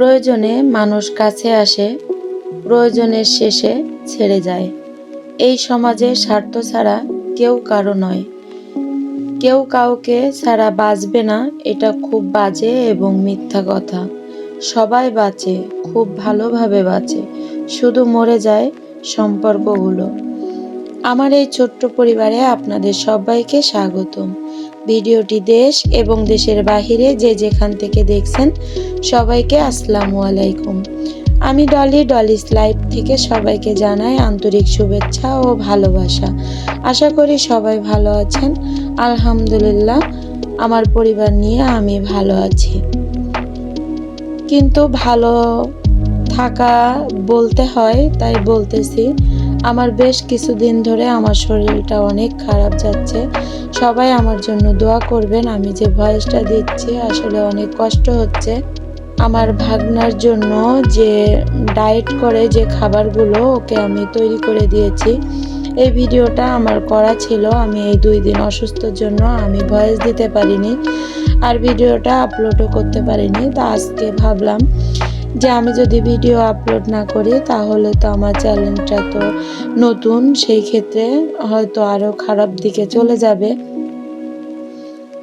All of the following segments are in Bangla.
প্রয়োজনে মানুষ কাছে আসে, প্রয়োজনের শেষে ছেড়ে যায়। এই সমাজে স্বার্থ ছাড়া কেউ কারও নয়। কেউ কাউকে ছাড়া বাঁচবে না, এটা খুব বাজে এবং মিথ্যা কথা। সবাই বাঁচে, খুব ভালোভাবে বাঁচে। শুধু মরে যায় সম্পর্কগুলো। আমার এই ছোট্ট পরিবারে আপনাদের সবাইকে স্বাগতম। ভিডিওটি দেশ এবং দেশের বাহিরে যে যেখান থেকে দেখছেন সবাইকে আসসালামু আলাইকুম। আমি ডলি, ডলিস লাইভ থেকে সবাইকে জানাই আন্তরিক শুভেচ্ছা ও ভালোবাসা। আশা করি সবাই ভালো আছেন। আলহামদুলিল্লাহ, আমার পরিবার নিয়ে আমি ভালো আছি। কিন্তু ভালো থাকা বলতে হয়, তাই বলতেছি আমার বেশ কিছুদিন ধরে আমার শরীরটা অনেক খারাপ যাচ্ছে। সবাই আমার জন্য দোয়া করবেন, আমি যে ভয়েসটা দিচ্ছি আসলে অনেক কষ্ট হচ্ছে। আমার ভাগনার জন্য যে ডায়েট করে যে খাবারগুলো ওকে আমি তৈরি করে দিয়েছি, এই ভিডিওটা আমার করা ছিল। আমি এই দুই দিন অসুস্থর জন্য আমি ভয়েস দিতে পারিনি আর ভিডিওটা আপলোডও করতে পারিনি। তা আজকে ভাবলাম যে আমি যদি ভিডিও আপলোড না করি, তাহলে তো আমার চ্যানেলটা তো নতুন। সেই ক্ষেত্রে হয়তো আরও খারাপ দিকে চলে যাবে।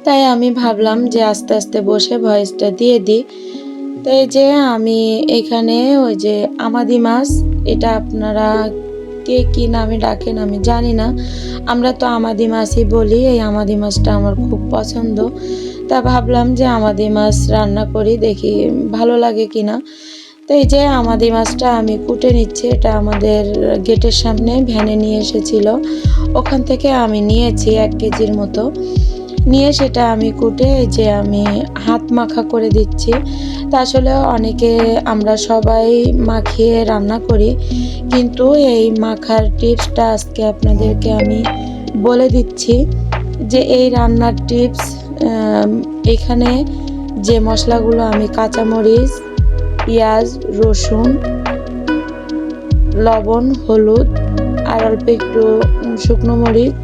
তাই আমি ভাবলাম যে আস্তে আস্তে বসে ভয়েসটা দিয়ে দিই। তো এই যে আমি এখানে ওই যে আমাদি মাছ, এটা আপনারা কে, কি নামে ডাকেন আমি জানি না। আমরা তো আমাদি মাছই বলি, এই আমাদি মাছটা আমার খুব পছন্দ। তা ভাবলাম যে আমাদি মাছ রান্না করি, দেখি ভালো লাগে কি না তো এই যে আমাদি মাছটা আমি কুটে নিচ্ছি, এটা আমাদের গেটের সামনে ভ্যানে নিয়ে এসেছিল। ওখান থেকে আমি নিয়েছি এক কেজির মতো। নিয়ে সেটা আমি কুটে যে আমি হাত মাখা করে দিচ্ছি। তা আসলে অনেকে আমরা সবাই মাখিয়ে রান্না করি, কিন্তু এই মাখার টিপসটা আজকে আপনাদেরকে আমি বলে দিচ্ছি যে এই রান্নার টিপস এখানে যে মশলাগুলো আমি কাঁচামরিচ, পেঁয়াজ, রসুন, লবণ, হলুদ আর অল্প একটু শুকনো মরিচ,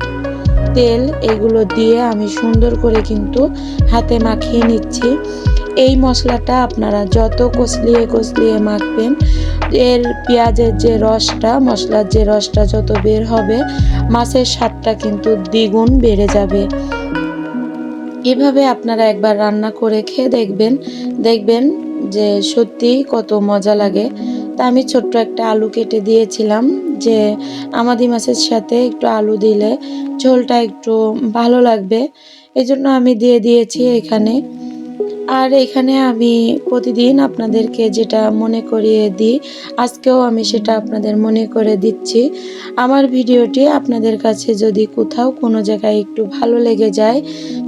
তেল এগুলো দিয়ে আমি সুন্দর করে কিন্তু হাতে মাখিয়ে নিচ্ছি। এই মশলাটা আপনারা যত কষলিয়ে কষলিয়ে মাখবেন, এর পেঁয়াজের যে রসটা, মশলার যে রসটা যত বের হবে, মাছের স্বাদটা কিন্তু দ্বিগুণ বেড়ে যাবে। এভাবে আপনারা একবার রান্না করে খেয়ে দেখবেন দেখবেন যে সত্যি কত মজা লাগে। তা আমি ছোট্ট একটা আলু কেটে দিয়েছিলাম যে আমাদি মাছের সাথে একটু আলু দিলে ঝোলটা একটু ভালো লাগবে। এজন্য জন্য আমি দিয়ে দিয়েছি এখানে আর এখানে আমি প্রতিদিন আপনাদেরকে যেটা মনে করিয়ে দিই, আজকেও আমি সেটা আপনাদের মনে করে দিচ্ছি। আমার ভিডিওটি আপনাদের কাছে যদি কোথাও কোনো জায়গায় একটু ভালো লেগে যায়,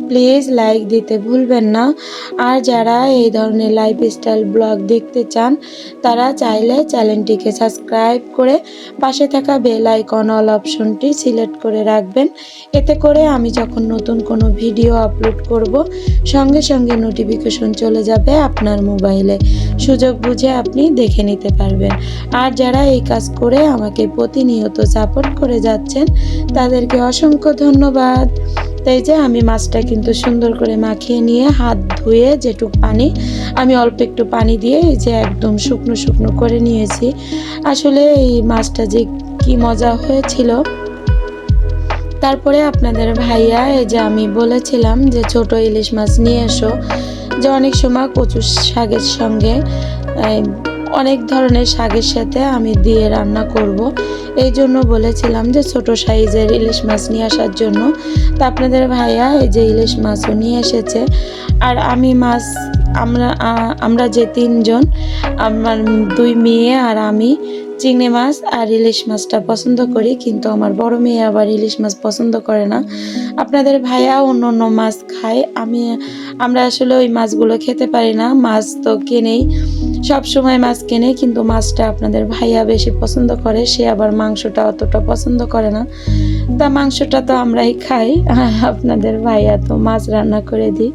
প্লিজ লাইক দিতে ভুলবেন না। আর যারা এই ধরনের লাইফস্টাইল ব্লগ দেখতে চান, তারা চাইলে চ্যানেলটিকে সাবস্ক্রাইব করে পাশে থাকা বেল আইকন অল অপশনটি সিলেক্ট করে রাখবেন। এতে করে আমি যখন নতুন কোনো ভিডিও আপলোড করব, সঙ্গে সঙ্গে নোটিফিকেশন চলে যাবে আপনার মোবাইলে সুযোগ বুঝে আপনি দেখে নিতে পারবেন। আর যারা এই কাজ করে আমাকে প্রতিনিয়ত সাপোর্ট করে যাচ্ছেন, তাদেরকে অসংখ্য ধন্যবাদ। তাই যে আমি মাছটা কিন্তু সুন্দর করে মাখিয়ে নিয়ে হাত ধুয়ে যেটুক পানি, আমি অল্প একটু পানি দিয়ে এই যে একদম শুকনো শুকনো করে নিয়েছি। আসলে এই মাছটা যে কি মজা হয়েছিল। তারপরে আপনাদের ভাইয়া, এই যে আমি বলেছিলাম যে ছোট ইলিশ মাছ নিয়ে এসো। যে অনেক সময় কচু শাকের সঙ্গে অনেক ধরনের শাকের সাথে আমি দিয়ে রান্না করব। এই জন্য বলেছিলাম যে ছোট সাইজের ইলিশ মাছ নিয়ে আসার জন্য। তা আপনাদের ভাইয়া এই যে ইলিশ মাছও নিয়ে এসেছে। আর আমি মাছ, আমরা আমরা যে তিনজন, আমার দুই মেয়ে আর আমি চিংড়ি মাছ আর ইলিশ মাছটা পছন্দ করি, কিন্তু আমার বড় মেয়ে আবার ইলিশ মাছ পছন্দ করে না। আপনাদের ভাইয়া অন্য অন্য মাছ খায়। আমি, আমরা আসলে ওই মাছগুলো খেতে পারি না। মাছ তো কেনেই, সব সময় মাছ কেনে, কিন্তু মাছটা আপনাদের ভাইয়া বেশি পছন্দ করে। সে আবার মাংসটা অতটা পছন্দ করে না। তা মাংসটা তো আমরাই খাই। আপনাদের ভাইয়া তো মাছ রান্না করে দিই,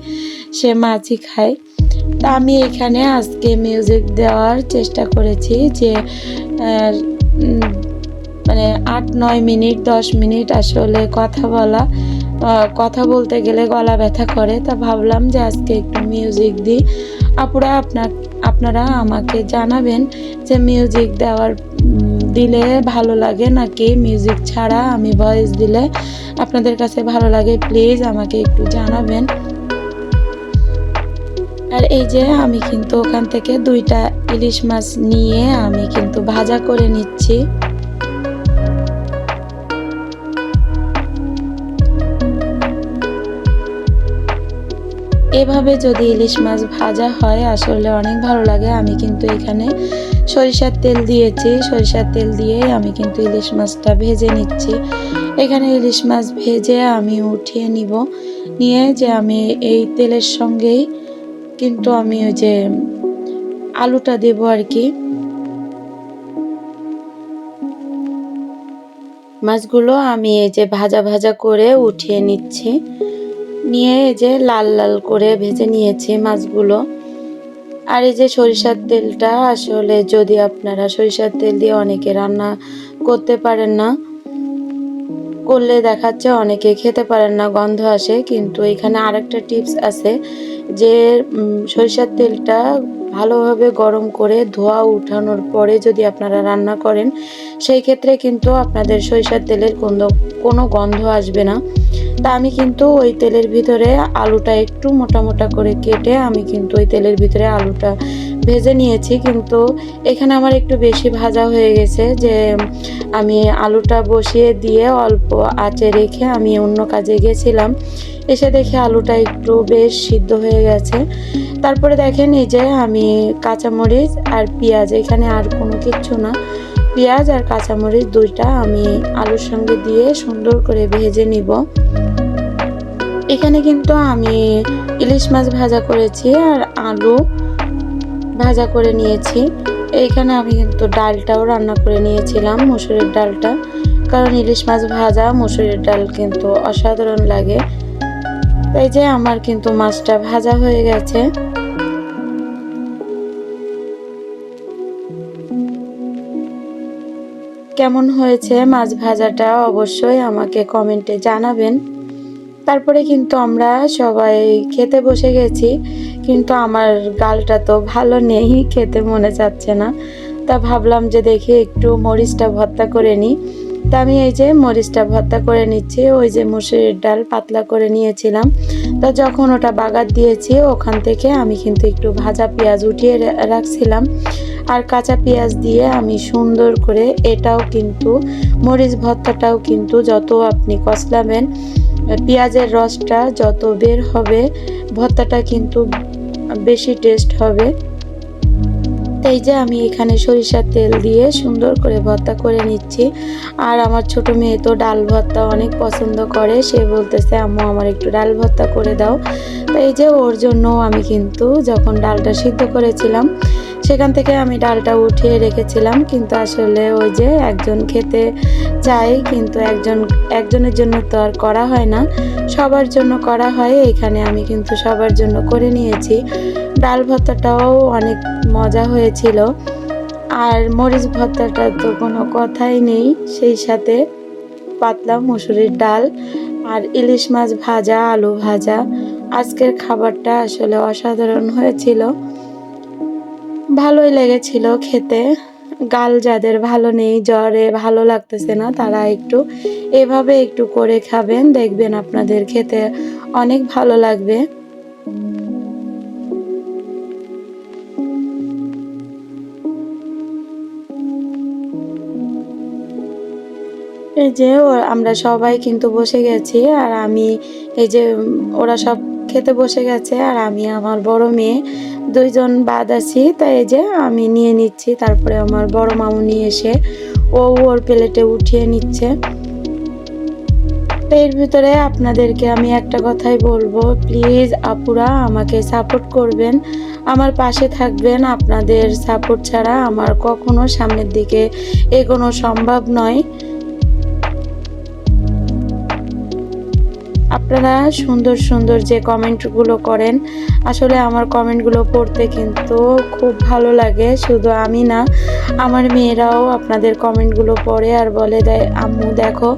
সে মাছই খায়। তা আমি এখানে আজকে মিউজিক দেওয়ার চেষ্টা করেছি যে মানে আট, নয় মিনিট, দশ মিনিট আসলে কথা বলা। কথা বলতে গেলে গলা ব্যথা করে। তা ভাবলাম যে আজকে একটু মিউজিক দিই। আপুরা আপনার, আপনারা আমাকে জানাবেন যে মিউজিক দেওয়ার দিলে ভালো লাগে নাকি মিউজিক ছাড়া আমি ভয়েস দিলে আপনাদের কাছে ভালো লাগে? প্লিজ আমাকে একটু জানাবেন। আর এই যে আমি কিন্তু ওখান থেকে দুইটা ইলিশ মাছ নিয়ে আমি কিন্তু ভাজা করে নিচ্ছি। এভাবে যদি ইলিশ মাছ ভাজা হয়, আসলে অনেক ভালো লাগে। আমি কিন্তু এখানে সরিষার তেল দিয়েছি। সরিষার তেল দিয়ে আমি কিন্তু ইলিশ মাছটা ভেজে নিচ্ছি। এখানে ইলিশ মাছ ভেজে আমি উঠিয়ে নিব। নিয়ে যে আমি এই তেলের সঙ্গেই কিন্তু আমি ওই যে আলুটা দেব আর কি। মাছগুলো আমি এই যে ভাজা ভাজা করে উঠিয়ে নিচ্ছি। নিয়ে এই যে লাল লাল করে ভেজে নিয়েছি মাছগুলো। আর এই যে সরিষার তেলটা আসলে যদি আপনারা সরিষার তেল দিয়ে অনেকে রান্না করতে পারেন না করলে দেখাচ্ছে অনেকে খেতে পারেন না, গন্ধ আসে। কিন্তু এখানে আরেকটা টিপস আছে যে সরিষার তেলটা ভালোভাবে গরম করে ধোয়া উঠানোর পরে যদি আপনারা রান্না করেন, সেই ক্ষেত্রে কিন্তু আপনাদের সরিষার তেলের কোনো কোনো গন্ধ আসবে না। তা আমি কিন্তু ওই তেলের ভিতরে আলুটা একটু মোটা মোটা করে কেটে আমি কিন্তু ওই তেলের ভিতরে আলুটা ভেজে নিয়েছি, কিন্তু এখানে আমার একটু বেশি ভাজা হয়ে গেছে যে আমি আলুটা বসিয়ে দিয়ে অল্প আঁচে রেখে আমি অন্য কাজে গেছিলাম। এসে দেখি আলুটা একটু বেশ সিদ্ধ হয়ে গেছে। তারপরে দেখেন এই যে আমি কাঁচামরিচ আর পেঁয়াজ, এখানে আর কোনো কিচ্ছু না। পেঁয়াজ আর কাঁচামরিচ দুইটা আমি আলুর সঙ্গে দিয়ে সুন্দর করে ভেজে নিব। এখানে কিন্তু আমি ইলিশ মাছ ভাজা করেছি আর আলু ভাজা করে নিয়েছি। এইখানে আমি কিন্তু ডালটাও রান্না করে নিয়েছিলাম, মুসুরির ডালটা। কারণ ইলিশ মাছ ভাজা, মুসুরির ডাল কিন্তু অসাধারণ লাগে। এই যে আমার কিন্তু মাছটা ভাজা হয়ে গেছে। কেমন হয়েছে মাছ ভাজাটা অবশ্যই আমাকে কমেন্টে জানাবেন। তারপরে কিন্তু আমরা সবাই খেতে বসে গেছি, কিন্তু আমার গালটা তো ভালো নেই, খেতে মনে চাচ্ছে না। তা ভাবলাম যে দেখি একটু মরিচটা ভর্তা করে নিই। তা আমি এই যে মরিচটা ভর্তা করে নিচ্ছি, ওই যে মুসুরির ডাল পাতলা করে নিয়েছিলাম। তা যখন ওটা বাগার দিয়েছি, ওখান থেকে আমি কিন্তু একটু ভাজা পেঁয়াজ উঠিয়ে রাখছিলাম। আর কাঁচা পেঁয়াজ দিয়ে আমি সুন্দর করে এটাও কিন্তু, মরিচ ভর্তাটাও কিন্তু যত আপনি কষলাবেন পেঁয়াজের রসটা যত বের হবে, ভর্তাটা কিন্তু বেশি টেস্ট হবে। তাই যে আমি এখানে সরিষার তেল দিয়ে সুন্দর করে ভর্তা করে নিচ্ছি। আর আমার ছোট মেয়ে তো ডাল ভর্তা অনেক পছন্দ করে, সে বলতেছে, আম্মু, আমার একটু ডাল ভর্তা করে দাও। তাই যে ওর জন্য আমি কিন্তু যখন ডালটা সিদ্ধ করেছিলাম সেখান থেকে আমি ডালটা উঠিয়ে রেখেছিলাম, কিন্তু আসলে ওই যে একজন খেতে চাই, কিন্তু একজন, একজনের জন্য তো আর করা হয় না। সবার জন্য করা হয় এখানে আমি কিন্তু সবার জন্য করে নিয়েছি। ডাল ভর্তাটাও অনেক মজা হয়েছিল। আর মরিচ ভর্তাটা তো কোনো কথাই নেই, সেই সাথে পাতলা মুসুরির ডাল আর ইলিশ মাছ ভাজা, আলু ভাজা। আজকের খাবারটা আসলে অসাধারণ হয়েছিল। ভালোই লেগেছিল খেতে। গাল যাদের ভালো নেই, জ্বরে ভালো লাগতেছে না, তারা একটু এভাবে একটু করে খাবেন, দেখবেন আপনাদের খেতে অনেক ভালো লাগবে। এই যে আমরা সবাই কিন্তু বসে গেছি, আর আমি এই যে ওরা সব খেতে বসে গেছে আর আমি আমার বড় মেয়ে দুইজন বাদ আছি, তাই এই যে আমি নিয়ে নিচ্ছি। তারপরে আমার বড় মামুনি এসে ও ওর প্লেটে উঠিয়ে নিচ্ছে। এর ভিতরে আপনাদেরকে আমি একটা কথাই বলব প্লিজ আপুরা আমাকে সাপোর্ট করবেন, আমার পাশে থাকবেন। আপনাদের সাপোর্ট ছাড়া আমার কখনো সামনের দিকে এগোনো সম্ভব নয়। আপনারা সুন্দর সুন্দর যে কমেন্টগুলো করেন, আসলে আমার কমেন্টগুলো পড়তে কিন্তু খুব ভালো লাগে, শুধু আমি না, আমার মেয়েরাও আপনাদের কমেন্টগুলো পড়ে আর বলে দেয়, আম্মু দেখো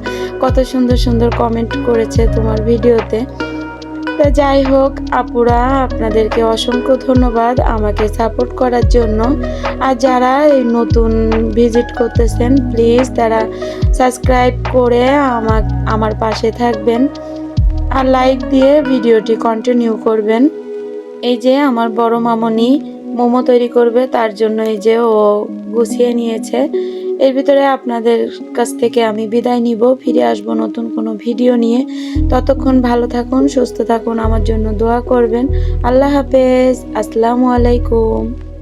কত সুন্দর সুন্দর কমেন্ট করেছে তোমার ভিডিওতে। তো যাই হোক, আপুরা, আপনাদেরকে অসংখ্য ধন্যবাদ আমাকে সাপোর্ট করার জন্য। আর যারা এই নতুন ভিজিট করতেছেন, প্লিজ তারা সাবস্ক্রাইব করে আমার আমার পাশে থাকবেন। আর লাইক দিয়ে ভিডিওটি কন্টিনিউ করবেন। এই যে আমার বড় মামনি মোমো তৈরি করবে, তার জন্য এই যে ও গুছিয়ে নিয়েছে। এর ভিতরে আপনাদের কাছ থেকে আমি বিদায় নিব। ফিরে আসব নতুন কোনো ভিডিও নিয়ে। ততক্ষণ ভালো থাকুন, সুস্থ থাকুন, আমার জন্য দোয়া করবেন। আল্লাহ হাফেজ। আসসালামু আলাইকুম।